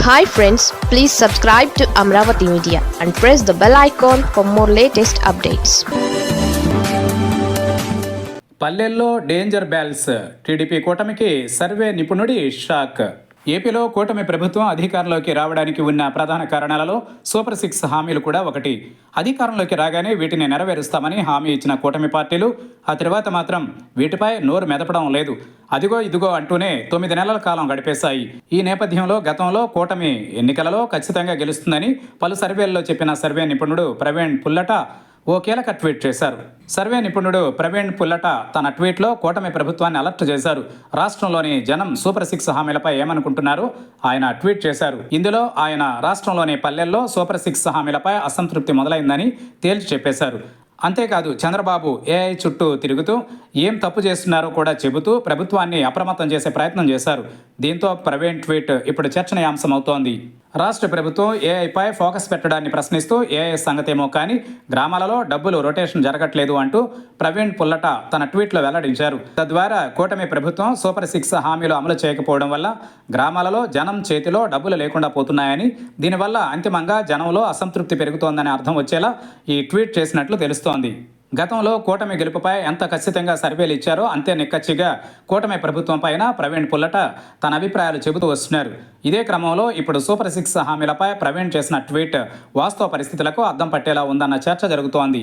Hi friends please subscribe to Amaravati media and press the bell icon for more latest updates పల్లెల్లో danger bells TDP కూటమికి survey నిపుణుడి shock ఏపీలో కూటమి ప్రభుత్వం అధికారంలోకి రావడానికి ఉన్న ప్రధాన కారణాలలో సూపర్ సిక్స్ హామీలు కూడా ఒకటి. అధికారంలోకి రాగానే వీటిని నెరవేరుస్తామని హామీ ఇచ్చిన కూటమి పార్టీలు ఆ తర్వాత మాత్రం వీటిపై నోరు మెదపడం లేదు. అదిగో ఇదిగో అంటూనే తొమ్మిది నెలల కాలం గడిపేశాయి. ఈ నేపథ్యంలో గతంలో కూటమి ఎన్నికలలో ఖచ్చితంగా గెలుస్తుందని పలు సర్వేల్లో చెప్పిన సర్వే నిపుణుడు ప్రవీణ్ పుల్లట ఓ కీలక ట్వీట్ చేశారు. సర్వే నిపుణుడు ప్రవీణ్ పుల్లట తన ట్వీట్లో కూటమి ప్రభుత్వాన్ని అలర్ట్ చేశారు. రాష్ట్రంలోని జనం సూపర్ సిక్స్ హామీలపై ఏమనుకుంటున్నారు? ఆయన ట్వీట్ చేశారు. ఇందులో ఆయన రాష్ట్రంలోని పల్లెల్లో సూపర్ సిక్స్ హామీలపై అసంతృప్తి మొదలైందని తేల్చి చెప్పేశారు. అంతేకాదు చంద్రబాబు ఏఐ చుట్టూ తిరుగుతూ ఏం తప్పు చేస్తున్నారో కూడా చెబుతూ ప్రభుత్వాన్ని అప్రమత్తం చేసే ప్రయత్నం చేశారు. దీంతో ప్రవీణ్ ట్వీట్ ఇప్పుడు చర్చనీయాంశమవుతోంది. రాష్ట్ర ప్రభుత్వం ఏఐపై ఫోకస్ పెట్టడాన్ని ప్రశ్నిస్తూ ఏఐ సంగతేమో కానీ గ్రామాలలో డబ్బులు రొటేషన్ జరగట్లేదు అంటూ ప్రవీణ్ పుల్లట తన ట్వీట్లో వెల్లడించారు. తద్వారా కూటమి ప్రభుత్వం సూపర్ సిక్స్ హామీలు అమలు చేయకపోవడం వల్ల గ్రామాలలో జనం చేతిలో డబ్బులు లేకుండా పోతున్నాయని దీనివల్ల అంతిమంగా జనంలో అసంతృప్తి పెరుగుతోందని అర్థం వచ్చేలా ఈ ట్వీట్ చేసినట్లు తెలుస్తోంది. గతంలో కూటమి గెలుపుపై ఎంత ఖచ్చితంగా సర్వేలు ఇచ్చారో అంతే నిక్కచ్చిగా కూటమి ప్రభుత్వం పైన ప్రవీణ్ పుల్లట తన అభిప్రాయాలు చెబుతూ వస్తున్నారు. ఇదే క్రమంలో ఇప్పుడు సూపర్ సిక్స్ హామీలపై ప్రవీణ్ చేసిన ట్వీట్ వాస్తవ పరిస్థితులకు అద్దం పట్టేలా ఉందన్న చర్చ జరుగుతోంది.